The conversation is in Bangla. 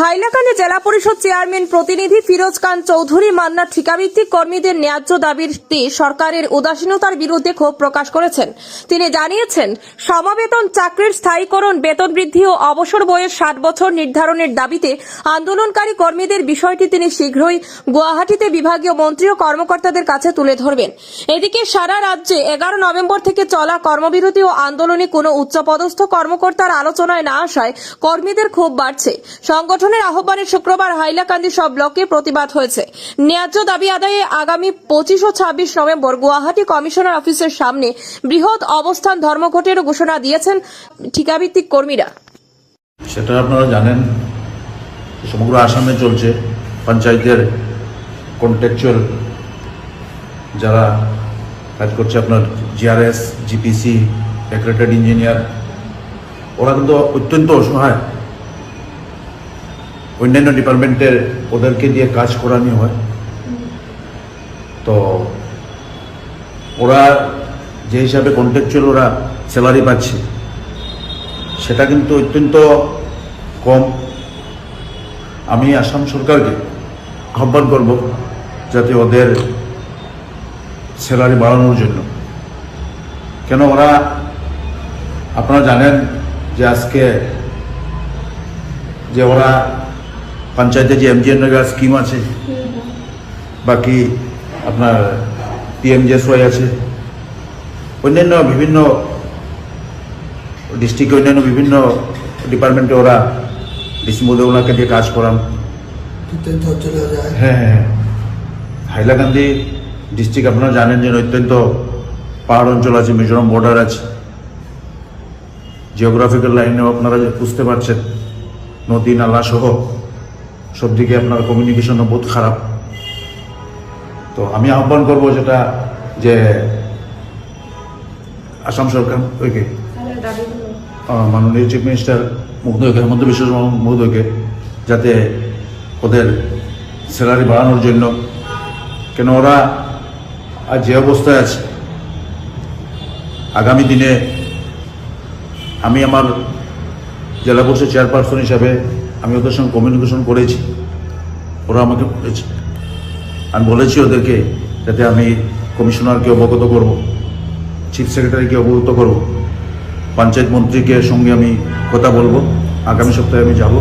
হাইলাকান্দি জেলা পরিষদ চেয়ারম্যান প্রতিনিধি ফিরোজ খান চৌধুরী মান্না ঠিকাভিত্তিক কর্মীদের ন্যায্য দাবিতে সরকারের উদাসীনতার বিরুদ্ধে ক্ষোভ প্রকাশ করেছেন। তিনি জানিয়েছেন, সমবেতন চাকরির স্থায়ীকরণ, বেতন বৃদ্ধি ও অবসর বয়স ষাট বছর নির্ধারণের দাবিতে আন্দোলনকারী কর্মীদের বিষয়টি তিনি শীঘ্রই গুয়াহাটিতে বিভাগীয় মন্ত্রী ও কর্মকর্তাদের কাছে তুলে ধরবেন। এদিকে সারা রাজ্যে এগারো নভেম্বর থেকে চলা কর্মবিরতি ও আন্দোলনে কোনো উচ্চপদস্থ কর্মকর্তার আলোচনায় না আসায় কর্মীদের ক্ষোভ বাড়ছে। সংগঠনের আহ্বানে শুক্রবার হাইলাকান্দি সব ব্লকে প্রতিবাদ হয়েছে। ন্যায্য দাবি আদায়ে আগামী পঁচিশ ও ছাব্বিশ নভেম্বর গুয়াহাটি কমিশনার অফিসের সামনে বৃহৎ অবস্থান ধর্মঘটেরও ঘোষণা দিয়েছেন ঠিকাভিত্তিক কর্মীরা। সেটা আপনারা জানেন, সমগ্র আসামে চলছে। পঞ্চায়েতের কন্ট্রাকচুয়াল যারা কাজ করছে, আপনার জিআরএস জিপিসি ইঞ্জিনিয়ার ওরা কিন্তু অত্যন্ত অসহায়। অন্যান্য ডিপার্টমেন্টের ওদেরকে দিয়ে কাজ করানো হয়। তো ওরা যে হিসাবে কন্ট্রাকচুয়াল ওরা স্যালারি পাচ্ছে, সেটা কিন্তু অত্যন্ত কম। আমি আসাম সরকারকে আহ্বান করব যাতে ওদের স্যালারি বাড়ানোর জন্য। কেন ওরা, আপনারা জানেন যে আজকে যে ওরা পঞ্চায়েতে যে এমজিএন স্কিম আছে, বাকি আপনার পিএমজেসওয়াই আছে, অন্যান্য বিভিন্ন ডিস্ট্রিক্টে অন্যান্য বিভিন্ন ডিপার্টমেন্টে ওরা ডিসি মধ্যে ওনাকে দিয়ে কাজ করান হ্যাঁ হ্যাঁ হ্যাঁ। হাইলাকান্দি ডিস্ট্রিক্ট আপনারা জানেন যে অত্যন্ত পাহাড় অঞ্চল আছে, মিজোরাম বর্ডার আছে জিওগ্রাফিক্যাল লাইনেও আপনারা বুঝতে পারছেন, নদী, নালা সহ সব দিকে আপনার কমিউনিকেশনও বহুত খারাপ। তো আমি আহ্বান করব যেটা যে আসাম সরকার ওইকে মাননীয় চিফ মিনিস্টার মহোদয়কে হেমন্ত বিশ্ব মহোদয়কে, যাতে ওদের স্যালারি বাড়ানোর জন্য। কেন ওরা আর যে অবস্থায় আছে, আগামী দিনে আমি আমার জেলা পরিষদ চেয়ারপারসন হিসাবে আমি ওদের সঙ্গে কমিউনিকেশন করেছি। ওরা আমাকে বলেছে। আমি বলেছি ওদেরকে যাতে আমি কমিশনারকে অবগত করব চিফ সেক্রেটারিকে অবগত করব। পঞ্চায়েত মন্ত্রীকে সঙ্গে আমি কথা বলব। আগামী সপ্তাহে আমি যাব।